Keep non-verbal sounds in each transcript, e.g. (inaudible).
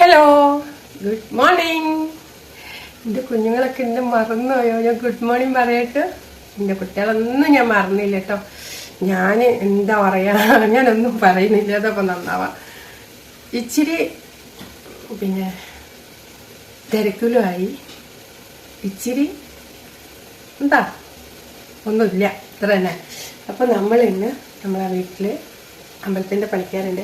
Hello good morning എന്റെ കുഞ്ഞുങ്ങളൊക്കെ എന്നെ മറന്നുപോയോ? ഞാൻ ഗുഡ് മോർണിംഗ് പറയട്ടെ? എന്റെ കുട്ടികളൊന്നും ഞാൻ മറന്നില്ല കേട്ടോ. ഞാൻ എന്താ പറയാ? (laughs) ഞാനൊന്നും പറയുന്നില്ല. അതൊക്കെ നന്നാവാ. ഇച്ചിരി പിന്നെ തിരക്കിലുമായി. ഇച്ചിരി എന്താ? ഒന്നുമില്ല. ഇത്ര തന്നെ. അപ്പൊ നമ്മൾ ഇന്ന് നമ്മളെ വീട്ടിൽ അമ്പലത്തിന്റെ പണിക്കാരുണ്ട്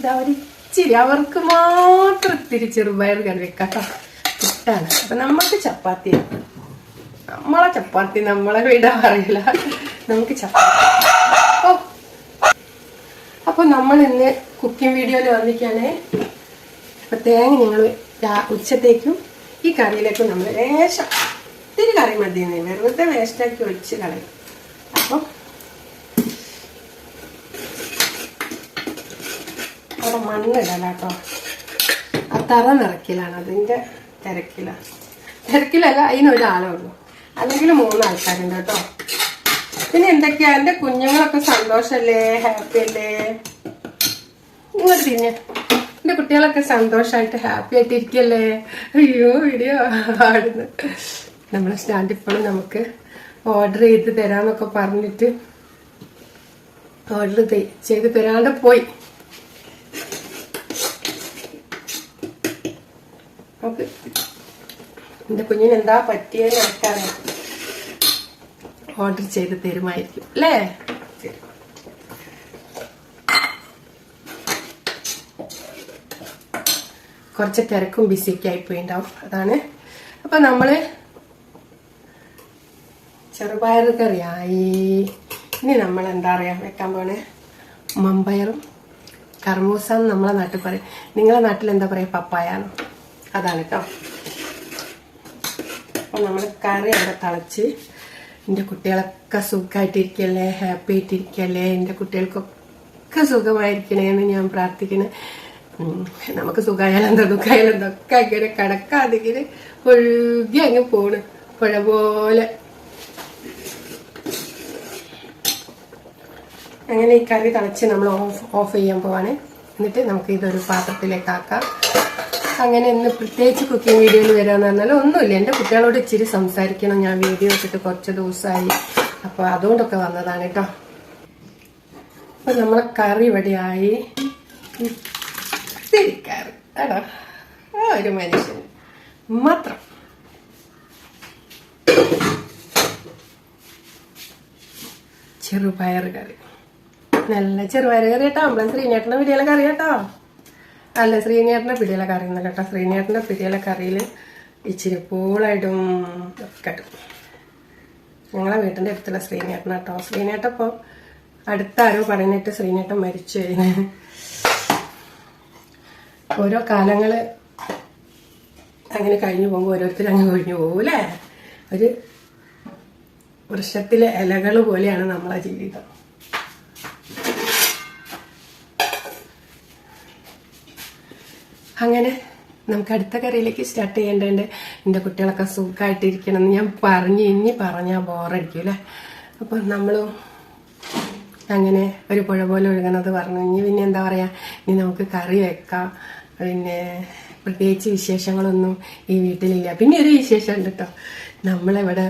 ഇതാ ഒരു ഇച്ചിരി അവർക്ക് മാത്രം ഇത്തിരി ചെറുപയർ കറി വെക്കാട്ടോ. ഇഷ്ടമാണ് അപ്പം നമുക്ക് ചപ്പാത്തി നമ്മളെ ചപ്പാത്തി നമ്മളെ വീടാ പറയില്ല നമുക്ക് ചപ്പാത്തി. ഓ. അപ്പോൾ നമ്മൾ ഇന്ന് കുക്കിംഗ് വീഡിയോയിൽ വന്നിരിക്കുകയാണ് അപ്പൊ തേങ്ങ ഞങ്ങൾ ഉച്ചത്തേക്കും ഈ കറിയിലേക്കും നമ്മൾ ലേശം ഇത്തിരി കറി മതി വെറുതെ വേസ്റ്റാക്കി ഒഴിച്ച് കളയും. അപ്പം അവിടെ മണ്ണിടല കേട്ടോ ആ തറ നിറക്കിലാണ് അതിന്റെ തിരക്കിലാണ് തിരക്കിലല്ല അതിനൊരാളേ ഉള്ളൂ. അല്ലെങ്കിൽ മൂന്ന് ആൾക്കാരുണ്ട് കേട്ടോ. പിന്നെ എന്തൊക്കെയാ? എന്റെ കുഞ്ഞുങ്ങളൊക്കെ സന്തോഷല്ലേ? ഹാപ്പി അല്ലേ? ഇങ്ങോട്ട് തിന്നെ എന്റെ കുട്ടികളൊക്കെ സന്തോഷമായിട്ട് ഹാപ്പി ആയിട്ട് ഇരിക്കല്ലേ അയ്യോ വീഡിയോ ആടുന്നു. നമ്മളെ സ്റ്റാൻഡ് ഇപ്പോഴും നമുക്ക് ഓർഡർ ചെയ്ത് തരാന്നൊക്കെ പറഞ്ഞിട്ട് ഓർഡർ ചെയ്ത് തരാണ്ട് പോയി നമുക്ക് എന്റെ കുഞ്ഞിന് എന്താ പറ്റിയെന്ന് എനിക്കറിയാം ഓർഡർ ചെയ്ത് തരുമായിരിക്കും അല്ലേ? കുറച്ച് തിരക്കും ബിസിയൊക്കെ ആയിപ്പോയിണ്ടാവും അതാണ്. അപ്പൊ നമ്മൾ ചെറുപയർ കറിയായി. ഇനി നമ്മൾ എന്താ പറയാ വെക്കാൻ പോണേ? മമ്പയറും കർമൂസ നമ്മളെ നാട്ടിൽ പറയും. നിങ്ങളെ നാട്ടിൽ എന്താ പറയാ? പപ്പായാണോ അതാണ് കേട്ടോ അപ്പൊ നമ്മൾ കറി അവിടെ തിളച്ച്. എന്റെ കുട്ടികളൊക്കെ സുഖമായിട്ടിരിക്കല്ലേ ഹാപ്പി ആയിട്ടിരിക്കല്ലേ എന്റെ കുട്ടികൾക്കൊക്കെ സുഖമായിരിക്കണേന്ന് ഞാൻ പ്രാർത്ഥിക്കണേ. നമുക്ക് സുഖമായാലും എന്താ ദുഃഖമായാലും എന്തൊക്കെ ഇങ്ങനെ കിടക്കാതെ ഇങ്ങനെ ഒഴുകി അങ്ങ് പോണ്. പുഴ പോലെ. അങ്ങനെ ഈ കറി തിളച്ച് നമ്മൾ ഓഫ് ഓഫ് ചെയ്യാൻ പോവാണ്. എന്നിട്ട് നമുക്ക് ഇതൊരു പാത്രത്തിലേക്ക് ആക്കാം. അങ്ങനെ ഇന്ന് പ്രത്യേകിച്ച് കുക്കിംഗ് വീഡിയോയിൽ വരാന്ന് പറഞ്ഞാൽ ഒന്നുമില്ല. എന്റെ കുട്ടികളോട് ഇച്ചിരി സംസാരിക്കണം. ഞാൻ വീഡിയോ ഇട്ടിട്ട് കുറച്ച് ദിവസമായി അപ്പോൾ അതുകൊണ്ടൊക്കെ വന്നതാണ് കേട്ടോ അപ്പോൾ നമ്മളെ കറി ഇവിടെയായി. ഇത്തിരി കറി. ആ ഒരു മനുഷ്യൻ മാത്രം. ചെറുപയർ കറി. നല്ല ചെറുപയർ കറി കേട്ടോ. നമ്മളെ ശ്രീനേട്ടന്റെ വീഡിയോയിലെ കറി കേട്ടോ. അല്ല ശ്രീനേട്ടന്റെ പിടിയിലെ കറി എന്നല്ല കേട്ടോ. ശ്രീനേട്ടന്റെ പിടിയിലെ കറിയിൽ ഇച്ചിരി പൂളായിട്ടും ഇടും ഞങ്ങളെ വീട്ടിന്റെ അടുത്തുള്ള ശ്രീനേട്ടൻ കേട്ടോ. ശ്രീനേട്ടൻ അടുത്താരോ പറഞ്ഞിട്ട് ശ്രീനേട്ടൻ മരിച്ചു കഴിഞ്ഞു ഓരോ കാലങ്ങൾ അങ്ങനെ കഴിഞ്ഞു പോകുമ്പോൾ ഓരോരുത്തർ അങ്ങ് കഴിഞ്ഞു പോകൂലേ ഒരു വൃക്ഷത്തിലെ ഇലകൾ പോലെയാണ് നമ്മളെ ജീവിതം. അങ്ങനെ നമുക്ക് അടുത്ത കറിയിലേക്ക് സ്റ്റാർട്ട് ചെയ്യേണ്ടതുണ്ട്. എന്റെ കുട്ടികളൊക്കെ സുഖമായിട്ടിരിക്കണം എന്ന് ഞാൻ പറഞ്ഞ് ഇനി പറഞ്ഞാൽ ബോറടിക്കും അല്ലേ? അപ്പം നമ്മൾ അങ്ങനെ ഒരു പുഴ പോലെ ഒഴുകണത് പറഞ്ഞു. ഇനി പിന്നെ എന്താ പറയുക ഇനി നമുക്ക് കറി വെക്കാം. പിന്നെ പ്രത്യേകിച്ച് വിശേഷങ്ങളൊന്നും ഈ വീട്ടിലില്ല. പിന്നെ ഒരു വിശേഷം ഉണ്ട് കേട്ടോ നമ്മളിവിടെ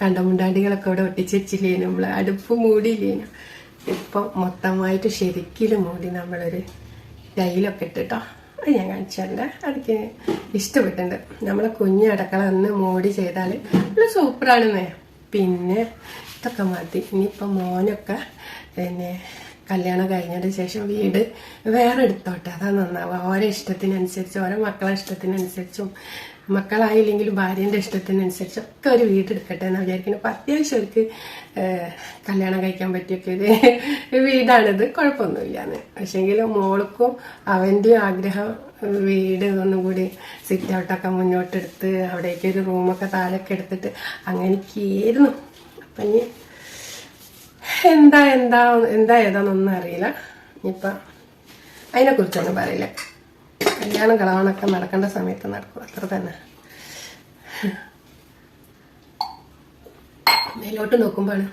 കണ്ടമുണ്ടാണ്ടികളൊക്കെ ഇവിടെ ഒട്ടിച്ച് നമ്മൾ അടുപ്പ് മൂടിയില്ലേനു. ഇപ്പം മൊത്തമായിട്ട് ശരിക്കും മൂടി നമ്മളൊരു ടൈലൊക്കെ ഇട്ടിട്ടോ. അത് ഞാൻ കാണിച്ചാലേ അതൊക്കെ ഇഷ്ടപ്പെട്ടിട്ടുണ്ട്. നമ്മളെ കുഞ്ഞു അടക്കള ഒന്ന് മൂടി ചെയ്താൽ നല്ല സൂപ്പറാണെന്നേ പിന്നെ ഇതൊക്കെ മതി. ഇനിയിപ്പം മോനൊക്കെ പിന്നെ കല്യാണം കഴിഞ്ഞതിന് ശേഷം വീട് വേറെ എടുത്തോട്ടെ. അതാ നന്നാവുക. ഓരോ ഇഷ്ടത്തിനനുസരിച്ച് ഓരോ മക്കളെ ഇഷ്ടത്തിനനുസരിച്ചും മക്കളായില്ലെങ്കിലും ഭാര്യന്റെ ഇഷ്ടത്തിനനുസരിച്ച് ഒക്കെ ഒരു വീട് എടുക്കട്ടെ എന്ന് വിചാരിക്കുന്നു. അപ്പം അത്യാവശ്യം അവർക്ക് കല്യാണം കഴിക്കാൻ പറ്റിയൊക്കെ ഒരു വീടാണിത്. കുഴപ്പമൊന്നുമില്ലാന്ന്. പക്ഷെങ്കിലും മോൾക്കും അവന്റെയും ആഗ്രഹം വീട് ഒന്നും കൂടി സിറ്റ് ഔട്ടൊക്കെ മുന്നോട്ടെടുത്ത് അവിടേക്ക് ഒരു റൂമൊക്കെ താഴെയൊക്കെ എടുത്തിട്ട് അങ്ങനെയൊക്കെയായിരുന്നു. അപ്പം ഇനി എന്താ എന്താ എന്താ ഏതാണെന്നൊന്നും അറിയില്ല. ഇപ്പം അതിനെക്കുറിച്ചൊന്നും പറയില്ല. കല്യാണം കളവണൊക്കെ നടക്കേണ്ട സമയത്ത് നടക്കും. അത്ര തന്നെ. മേലോട്ട് നോക്കുമ്പോഴാണ്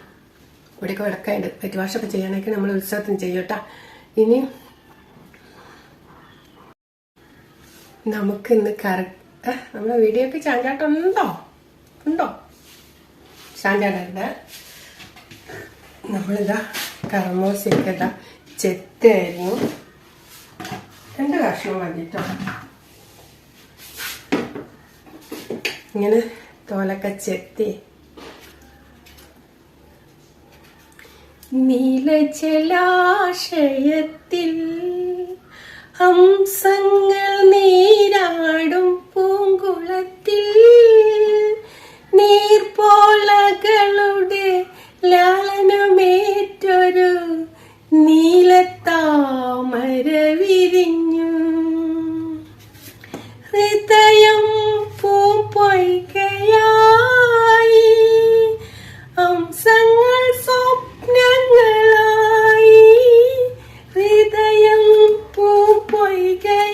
ഇവിടെയൊക്കെ വിടക്കായുണ്ട് പെറ്റുവാഷൊക്കെ ചെയ്യാനൊക്കെ നമ്മൾ ഉത്സവത്തിന് ചെയ്യട്ടാ ഇനി നമുക്ക് ഇന്ന് കറക്റ്റ് നമ്മളെ വീഡിയോക്ക് ചാഞ്ചാട്ടം ഉണ്ടോ? ഉണ്ടോ? ചാഞ്ചാട്ടുണ്ട് നമ്മളിതാ ഇതാ ചെത്തായിരുന്നു. രണ്ട് കഷ്ണം മതിട്ടോ ഇങ്ങനെ തോലൊക്കെ ചെത്തി. നീലജലാശയത്തിൽ ഹംസങ്ങൾ നീരാടും പൂങ്കുളത്തിൽ. നീർപോളകളുടെ ലാളനമേറ്റൊരു നീലത്താമര വിരിഞ്ഞു ഹൃദയം പൂപ്പൊയ്കയായി ഹംസങ്ങൾ സ്വപ്നങ്ങളായി. ഹൃദയം പൂപ്പൊയ്കയായി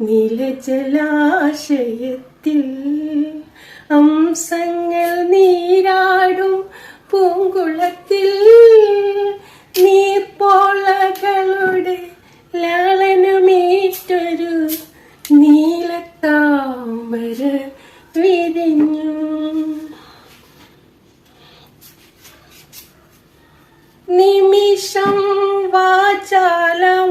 നീലജലാശയത്തിൽ അംസങ്ങൾ നീരാടും പൂങ്കുളത്തിൽ. നീർപ്പോളകളുടെ ലാളനമേറ്റൊരു നീലത്താമര വിരിഞ്ഞു. നിമിഷം വാചാലമായി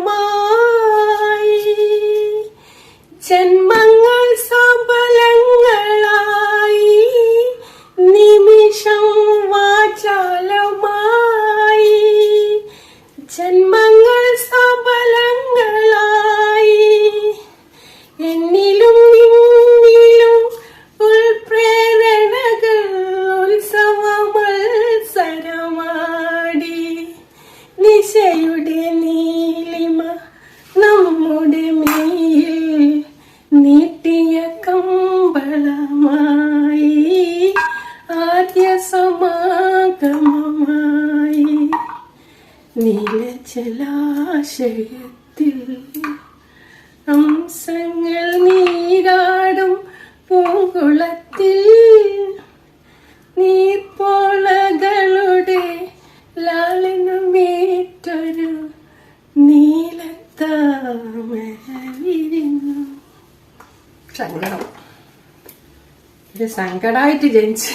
നീലജലാശയത്തിൽ ഹംസങ്ങൾ നീരാടും പൂങ്കുളത്തിൽ. നീർപ്പോളകളുടെ ലാളനമേറ്റൊരു നീലത്താമര വിരിഞ്ഞു സങ്കടം. ഇത് സങ്കടമായിട്ട് ജനിച്ച്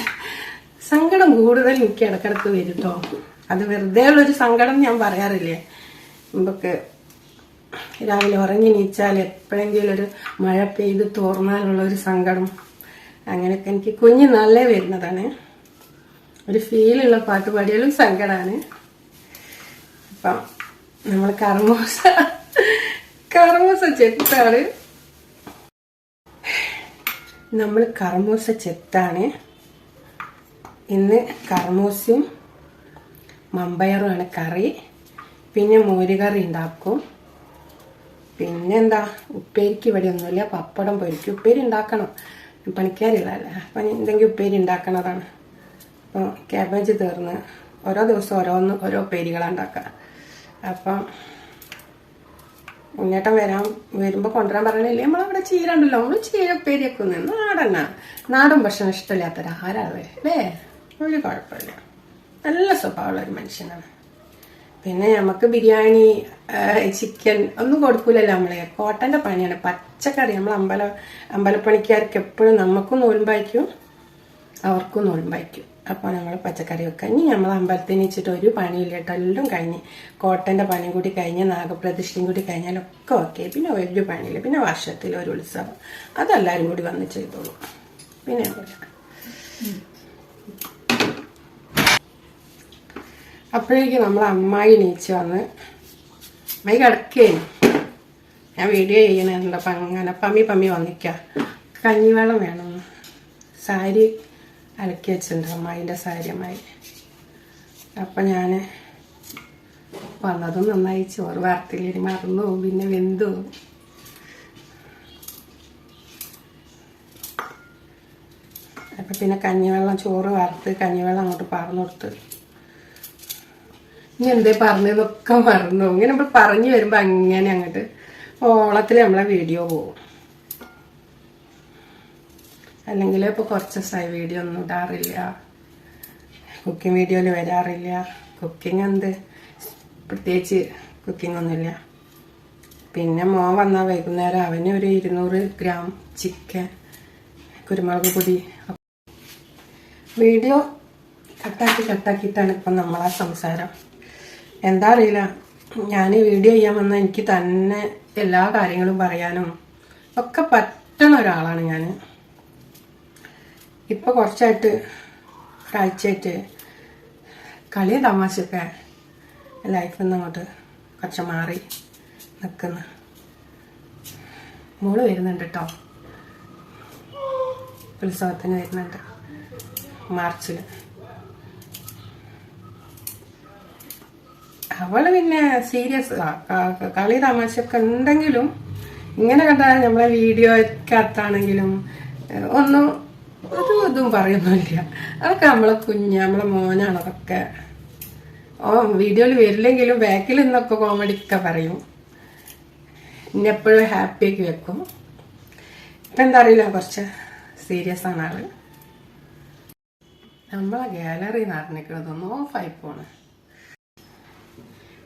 സങ്കടം കൂടുതൽ എനിക്ക് ഇടക്കിടക്ക് വരും കേട്ടോ അത് വെറുതെ ഉള്ളൊരു സങ്കടം ഞാൻ പറയാറില്ലേ? നമുക്ക് രാവിലെ ഉറങ്ങി നീച്ചാൽ എപ്പോഴെങ്കിലും ഒരു മഴ പെയ്ത് തോർന്നാലുള്ള ഒരു സങ്കടം. അങ്ങനെയൊക്കെ എനിക്ക് കുഞ്ഞു നല്ലേ വരുന്നതാണ്. ഒരു ഫീലുള്ള പാട്ട് പാടിയാലും സങ്കടമാണ് അപ്പം നമ്മൾ കർമ്മോസ കർമ്മോസ ചെത്താണ്. നമ്മൾ കർമ്മൂസ ചെത്താണ്. ഇന്ന് കർമ്മൂസയും മമ്പയറുമാണ് കറി. പിന്നെ മോരുകറി ഉണ്ടാക്കും. പിന്നെന്താ ഉപ്പേരിക്ക് ഇവിടെ ഒന്നുമില്ല പപ്പടം പൊരിക്കും. ഉപ്പേരി ഉണ്ടാക്കണം. പണിക്കാരില്ലല്ലേ അപ്പം എന്തെങ്കിലും ഉപ്പേരി ഉണ്ടാക്കണതാണ്. അപ്പോൾ ക്യാബേജ് തീർന്ന് ഓരോ ദിവസം ഓരോന്ന് ഓരോ ഉപ്പേരികളാണ് ഉണ്ടാക്കുക. അപ്പം ഉണ്ണേട്ടൻ വരാൻ വരുമ്പോൾ കൊണ്ടുവരാൻ പറയണില്ലേ നമ്മളവിടെ ചീരണ്ടല്ലോ നമ്മൾ ചീര ഉപ്പേരിയൊക്കെ ഒന്ന് നാടന്നാ നാടൻ ഭക്ഷണം ഇഷ്ടമില്ലാത്തൊരു ആരാളെ അല്ലേ? ഒരു കുഴപ്പമില്ല. നല്ല സ്വഭാവമുള്ള ഒരു മനുഷ്യനാണ്. പിന്നെ നമുക്ക് ബിരിയാണി ചിക്കൻ ഒന്നും കൊടുക്കൂലല്ലോ നമ്മളെ. കോട്ടന്റെ പണിയാണ്. പച്ചക്കറി നമ്മൾ അമ്പല അമ്പലപ്പണിക്കാർക്ക് എപ്പോഴും നമുക്കും നോലുമ്പായിരിക്കും അവർക്കും നോലുമ്പായിരിക്കും അപ്പോൾ നമ്മൾ പച്ചക്കറി വെക്കാം. ഇനി നമ്മൾ അമ്പലത്തിന് വെച്ചിട്ട് ഒരു പണിയില്ല കേട്ടോ. എല്ലാം കഴിഞ്ഞ് കോട്ടന്റെ പണിയും കൂടി കഴിഞ്ഞ് നാഗപ്രതിഷ്ഠയും കൂടി കഴിഞ്ഞാലൊക്കെ ഓക്കെ. പിന്നെ ഒരു പണിയില്ല. പിന്നെ വർഷത്തിൽ ഒരു ഉത്സവം. അതെല്ലാവരും കൂടി വന്ന് ചെയ്തോളൂ. പിന്നെ അപ്പോഴേക്കും നമ്മൾ അമ്മായി നീച്ച് വന്ന് അമ്മ കിടക്കേ ഞാൻ വീഡിയോ ചെയ്യണുണ്ട് അപ്പം അങ്ങനെ പമ്മി പമ്മി വന്നിക്കുക കഞ്ഞിവെള്ളം വേണം. സാരി അലക്കി വെച്ചിട്ടുണ്ട് അമ്മായിന്റെ സാരി അമ്മായി. അപ്പം ഞാൻ വന്നതും നന്നായി. ചോറ് വാർത്തയിലിനി മറന്നു പോകും പിന്നെ വെന്തു പോകും അപ്പം പിന്നെ കഞ്ഞിവെള്ളം ചോറ് വറുത്ത് കഞ്ഞിവെള്ളം അങ്ങോട്ട് പറന്നു കൊടുത്ത്. ഇനി എന്തേ പറഞ്ഞതൊക്കെ മറന്നു. ഇങ്ങനെ നമ്മൾ പറഞ്ഞു വരുമ്പോൾ അങ്ങനെ അങ്ങോട്ട് ഓളത്തിൽ നമ്മളെ വീഡിയോ പോകും അല്ലെങ്കിൽ ഇപ്പോൾ കുറച്ച് ദിവസമായി വീഡിയോ ഒന്നും ഇടാറില്ല. കുക്കിംഗ് വീഡിയോയിൽ വരാറില്ല. കുക്കിംഗ് എന്ത്? പ്രത്യേകിച്ച് കുക്കിംഗ് ഒന്നുമില്ല. പിന്നെ മോൻ വന്നാൽ വൈകുന്നേരം അവന് ഒരു ഇരുന്നൂറ് ഗ്രാം ചിക്കൻ കുരുമുളക് പൊടി. വീഡിയോ കട്ടാക്കി കട്ടാക്കിയിട്ടാണ് ഇപ്പം നമ്മളാ സംസാരം. എന്താ അറിയില്ല ഞാൻ വീഡിയോ ചെയ്യാൻ വന്ന എനിക്ക് തന്നെ എല്ലാ കാര്യങ്ങളും പറയാനും ഒക്കെ പറ്റണ ഒരാളാണ് ഞാൻ ഇപ്പോൾ കുറച്ചായിട്ട് ഒരാഴ്ചയായിട്ട് കളി തമാശയൊക്കെ ലൈഫിൽ നിന്ന് അങ്ങോട്ട് കുറച്ച് മാറി നിൽക്കുന്നു മോൾ വരുന്നുണ്ട് കേട്ടോ ഉത്സവത്തിന് വരുന്നുണ്ട്. മാർച്ചിൽ അവൾ പിന്നെ സീരിയസ് കളി തമാശയൊക്കെ ഉണ്ടെങ്കിലും ഇങ്ങനെ കണ്ടാൽ നമ്മളെ വീഡിയോ ഒക്കെ അകത്താണെങ്കിലും ഒന്നും ഒരു ഇതും പറയുന്നില്ല. അതൊക്കെ നമ്മളെ കുഞ്ഞ് നമ്മളെ മോനാണ് അതൊക്കെ. ഓ വീഡിയോയിൽ വരില്ലെങ്കിലും ബാക്കിൽ നിന്നൊക്കെ കോമഡി ഒക്കെ പറയും. എന്നെപ്പോഴും ഹാപ്പിയാക്കി വെക്കും. ഇപ്പം എന്താ അറിയില്ല കുറച്ച് സീരിയസ് ആണ് ആൾ. നമ്മളെ ഗാലറി നിറഞ്ഞിരിക്കണതൊന്നും ഓഫായി പോണ്.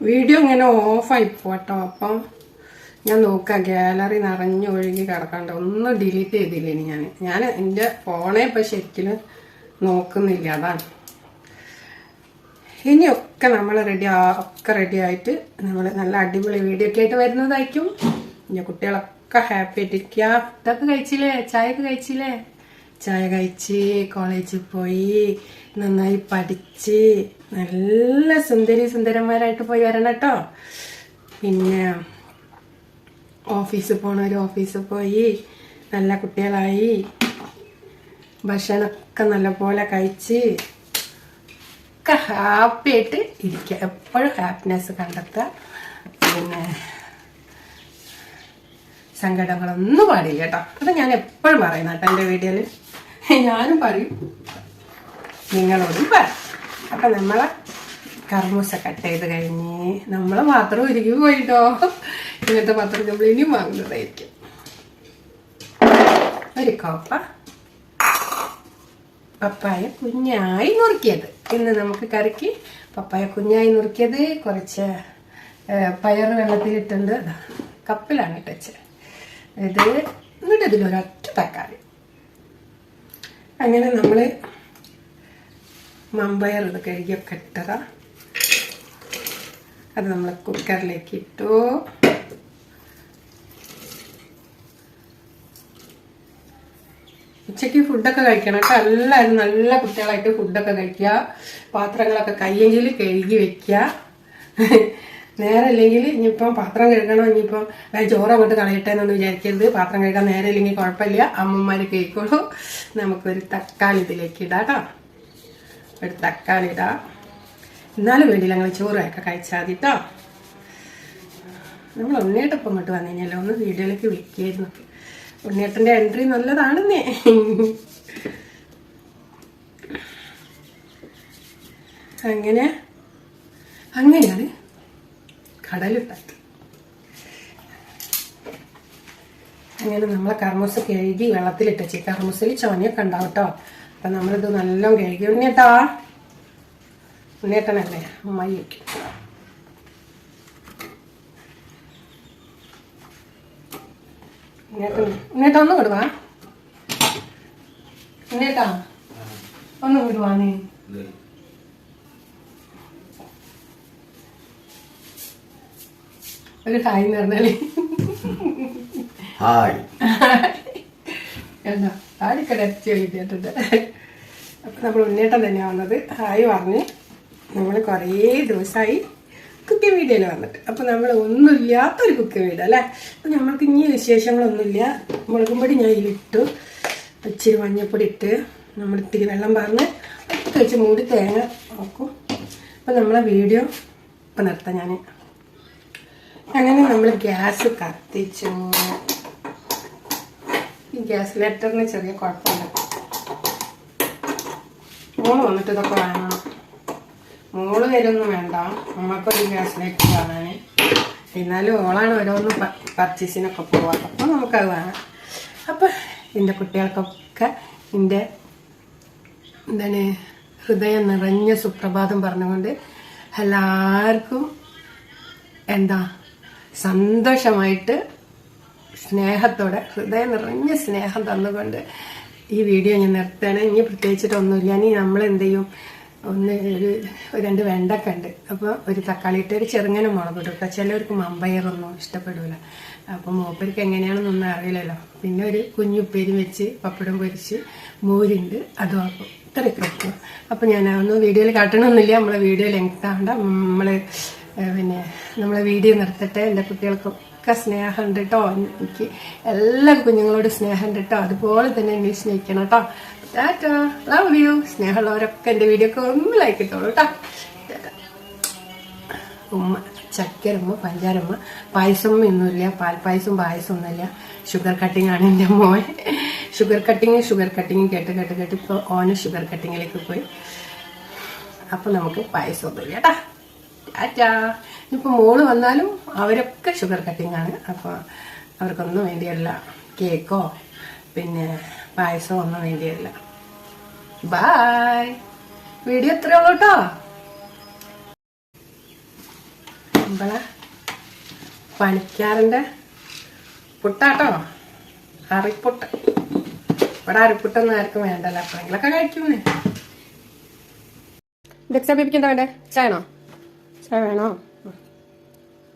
വീഡിയോ ഇങ്ങനെ ഓഫായി പോട്ടോ. അപ്പം ഞാൻ നോക്കാം ഗാലറി നിറഞ്ഞു ഒഴുകി കിടക്കണ്ട. ഒന്നും ഡിലീറ്റ് ചെയ്തില്ല ഇനി ഞാൻ. ഞാൻ എന്റെ ഫോണെ ഇപ്പം ശരിക്കും നോക്കുന്നില്ല അതാണ്. ഇനിയൊക്കെ നമ്മൾ റെഡി ഒക്കെ റെഡി ആയിട്ട് നമ്മൾ നല്ല അടിപൊളി വീഡിയോ ഒക്കെ ആയിട്ട് വരുന്നതായിരിക്കും. ഇനി കുട്ടികളൊക്കെ ഹാപ്പി ആയിട്ടിരിക്കുക ഇതൊക്കെ കഴിച്ചില്ലേ? ചായ ഒക്കെ കഴിച്ചില്ലേ? ചായ കഴിച്ച് കോളേജിൽ പോയി നന്നായി പഠിച്ച് നല്ല സുന്ദരി സുന്ദരന്മാരായിട്ട് പോയി വരണം കേട്ടോ. പിന്നെ ഓഫീസിൽ പോണവർ ഓഫീസിൽ പോയി നല്ല കുട്ടികളായി ഭക്ഷണമൊക്കെ നല്ലപോലെ കഴിച്ച് ഒക്കെ ഹാപ്പി ആയിട്ട് ഇരിക്കുക. എപ്പോഴും ഹാപ്പിനെസ് കണ്ടെത്തുക. പിന്നെ സങ്കടങ്ങളൊന്നും പാടില്ല കേട്ടോ. അത് ഞാൻ എപ്പോഴും പറയുന്ന കേട്ടോ എന്റെ വീഡിയോയിൽ. ഞാനും പറയും. നിങ്ങളോടും പറയും. അപ്പം നമ്മളെ കർമ്മൂസ കട്ട് ചെയ്ത് കഴിഞ്ഞ് നമ്മളെ മാത്രം ഒരുക്കി പോയിട്ടോ. ഇങ്ങനത്തെ പാത്രം നമ്മൾ ഇനിയും വാങ്ങുന്നതായിരിക്കും. ഒരു കോപ്പ. പപ്പായ കുഞ്ഞായി നുറുക്കിയത്. ഇന്ന് നമുക്ക് കറിക്ക് പപ്പായ കുഞ്ഞായി നുറുക്കിയത് കുറച്ച് പയർ വെള്ളത്തിലിട്ടുണ്ട്. കപ്പിലാണ് ഇട്ടച്ച് ഇത് എന്നിട്ട് ഇതിലൊരൊറ്റ തക്കാളി. അങ്ങനെ നമ്മൾ മമ്പയർ ഇത് കഴുകിയൊക്കെ ഇട്ടതാ അത് നമ്മൾ കുക്കറിലേക്ക് ഇട്ടു. ഉച്ചയ്ക്ക് ഫുഡൊക്കെ കഴിക്കണം കേട്ടോ. എല്ലാവരും നല്ല കുട്ടികളായിട്ട് ഫുഡൊക്കെ കഴിക്കുക. പാത്രങ്ങളൊക്കെ കയ്യെങ്കിൽ കഴുകി വെക്കുക. നേരെ ഇല്ലെങ്കിൽ ഇനിയിപ്പം പാത്രം കഴുകണം. ഇനിയിപ്പം ചോറ് അങ്ങോട്ട് കളയട്ടെ എന്നൊന്ന് വിചാരിക്കരുത്. പാത്രം കഴുകാൻ നേരെ ഇല്ലെങ്കിൽ കുഴപ്പമില്ല. അമ്മമാർ കേൾക്കുള്ളൂ നമുക്കൊരു തക്കാളി ഇതിലേക്ക് ഇടാം കേട്ടോ. ഒരു തക്കാളി ഇടാം. എന്നാലും വേണ്ടി ഞങ്ങൾ ചോറൊക്കെ കഴിച്ചാൽ മതി കേട്ടോ നമ്മൾ ഉണ്ണിയേട്ടപ്പം ഇങ്ങോട്ട് വന്നു കഴിഞ്ഞാലോ ഒന്ന് വീഡിയോയിലേക്ക് വിളിക്കായിരുന്നു. ഉണ്ണിയേട്ടന്റെ എൻട്രി നല്ലതാണെന്നേ. അങ്ങനെ അങ്ങനെയാണ് കടലിട്ടത്. അങ്ങനെ നമ്മളെ കർമ്മൂസ് കഴുകി വെള്ളത്തിലിട്ടച്ച്. കർമ്മൂസിൽ ചോനയൊക്കെ ഉണ്ടാവും കേട്ടോ അപ്പം നമ്മളിത് നല്ലോണം കഴുകി. ഉണ്ണിയേട്ടാ. ഉണ്ണിയേട്ടനല്ലേ? അമ്മായി വയ്ക്കും ഉണ്ണിയേട്ടൻ ഉണ്ണിയേട്ടാ ഒന്ന് വിടുവാ. ഉണ്ണിയേട്ടാ ഒന്ന് വിടുവാ നീ. ഒരു ഹായ് എന്ന് പറഞ്ഞാൽ. ഹായ്. എന്താ താടിക്കട അരച്ച് എഴുതിയിട്ടുണ്ട് അപ്പം നമ്മൾ ഉണ്ണേട്ടൻ തന്നെയാണ് വന്നത്. ഹായ് പറഞ്ഞ് നമ്മൾ കുറേ ദിവസമായി കുക്കിംഗ് വീഡിയോയിൽ വന്നിട്ട്. അപ്പം നമ്മൾ ഒന്നുമില്ലാത്തൊരു കുക്കിംഗ് വീഡിയോ അല്ലേ? അപ്പം നമ്മൾക്ക് ഇനി വിശേഷങ്ങളൊന്നുമില്ല. മുളകും പൊടി ഞാൻ ഇട്ടു. ഇച്ചിരി മഞ്ഞപ്പൊടി ഇട്ട് നമ്മൾ ഇത്തിരി വെള്ളം പറഞ്ഞ് കഴിച്ച് മൂടി തേങ്ങ നോക്കും അപ്പം നമ്മളെ വീഡിയോ ഇപ്പം നിർത്താം ഞാൻ അങ്ങനെ നമ്മൾ ഗ്യാസ് കത്തിച്ചു. ഗ്യാസ് ലെറ്ററിന് ചെറിയ കുഴപ്പമുണ്ട്. മോൾ വന്നിട്ട് ഇതൊക്കെ വേണം മോൾ വരുമൊന്നും വേണ്ട. അമ്മക്കൊരു ഗ്യാസ് ലൈറ്റർ കാണാൻ എന്നാലും ഓളാണ് ഓരോന്ന് പർച്ചേസിനൊക്കെ പോവാ അപ്പം നമുക്കത് വേണം അപ്പം എന്റെ കുട്ടികൾക്കൊക്കെ എന്റെ എന്താണ് ഹൃദയം നിറഞ്ഞ സുപ്രഭാതം പറഞ്ഞുകൊണ്ട് എല്ലാവർക്കും എന്താ സന്തോഷമായിട്ട് സ്നേഹത്തോടെ ഹൃദയം നിറഞ്ഞ സ്നേഹം തന്നുകൊണ്ട് ഈ വീഡിയോ ഞാൻ നിർത്തുകയാണ്. ഇനി പ്രത്യേകിച്ചിട്ടൊന്നുമില്ല. ഇനി നമ്മൾ എന്ത് ചെയ്യും ഒന്ന് ഒരു രണ്ട് വെണ്ടക്ക ഉണ്ട്. അപ്പോൾ ഒരു തക്കാളി ഇട്ട് ഒരു ചെറുങ്ങനെ മുളക് ഇട്ടു ചിലവർക്ക് മമ്പയറൊന്നും ഇഷ്ടപ്പെടില്ല അപ്പോൾ മൂപ്പർക്ക് എങ്ങനെയാണെന്നൊന്നും അറിയില്ലല്ലോ. പിന്നെ ഒരു കുഞ്ഞുപ്പേരി വെച്ച് പപ്പടം പൊരിച്ച് മോരുണ്ട്. അതും ആക്കും. ഇത്രയൊക്കെ വെക്കും അപ്പോൾ ഞാൻ ഒന്നും വീഡിയോയിൽ കാട്ടണമെന്നില്ല നമ്മളെ വീഡിയോ ലെങ്ത് ആവണ്ട. നമ്മൾ പിന്നെ നമ്മളെ വീഡിയോ നിർത്തട്ടെ. എന്റെ കുട്ടികൾക്കൊക്കെ സ്നേഹമുണ്ട് കേട്ടോ എനിക്ക് എല്ലാ കുഞ്ഞുങ്ങളോട് സ്നേഹമുണ്ട് കേട്ടോ അതുപോലെ തന്നെ എന്നെ സ്നേഹിക്കണം കേട്ടോ ടാറ്റാ. ലവ് യു സ്നേഹമുള്ളവരൊക്കെ എന്റെ വീഡിയോ ഒക്കെ ഒന്ന് ലൈക്ക് ഇട്ടോളൂ കേട്ടോ. ഉമ്മ ചക്കരമ്മ പഞ്ചാരമ്മ പായസമ്മ ഒന്നുമില്ല പാൽപ്പായസം പായസം ഒന്നുമില്ല. ഷുഗർ കട്ടിംഗ് ആണ് എന്റെ മോൻ. ഷുഗർ കട്ടിങ് ഷുഗർ കട്ടിങ് കേട്ട് കേട്ട് കേട്ട് ഇപ്പോൾ ഓന് ഷുഗർ കട്ടിങ്ങിലേക്ക് പോയി. അപ്പം നമുക്ക് പായസം ഒന്നുമില്ല കേട്ടാ ടാറ്റാ ഇപ്പം മോൾ വന്നാലും അവരൊക്കെ ഷുഗർ കട്ടിംഗ് ആണ്. അപ്പോൾ അവർക്കൊന്നും വേണ്ടിയല്ല കേക്കോ പിന്നെ പായസമോ ഒന്നും വേണ്ടിയല്ല. ബായ് വീഡിയോ ഇത്രയേ ഉള്ളൂ കേട്ടോ നമ്മളെ പണിക്കാരന്റെ പുട്ടാട്ടോ. അറിപ്പുട്ട് ഇവിടെ അരിപ്പുട്ടൊന്നും ആർക്കും വേണ്ടല്ലോ. എപ്പോഴെങ്കിലൊക്കെ കഴിക്കുന്നേ. ദക്ഷ ബേബിക്ക് എന്താ വേണ്ടേ? ചായണോ ചായ വേണോ?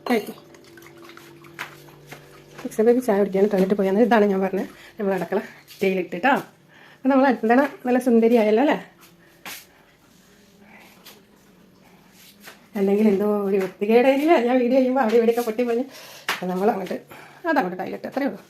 കഴിക്കും. ദക്ഷ ബേബി ചായ കുടിക്കാൻ ടോയ്ലറ്റ് പോയാൽ ഇതാണ് ഞാൻ പറഞ്ഞത് നമ്മൾ അടക്കള തേയിലിട്ടിട്ടോ അപ്പം നമ്മൾ അടുത്തതാണ് നല്ല സുന്ദരിയായല്ലോ അല്ലേ? അല്ലെങ്കിൽ എന്തോ ഒരു വൃത്തികേടായിരിക്കില്ല ഞാൻ വീഡിയോ ചെയ്യുമ്പോൾ അവിടെ ഇവിടെയൊക്കെ പൊട്ടി പോയി നമ്മൾ അങ്ങോട്ട് അതങ്ങോട്ട് ടൈലിട്ട് അത്രയേ ഉള്ളൂ.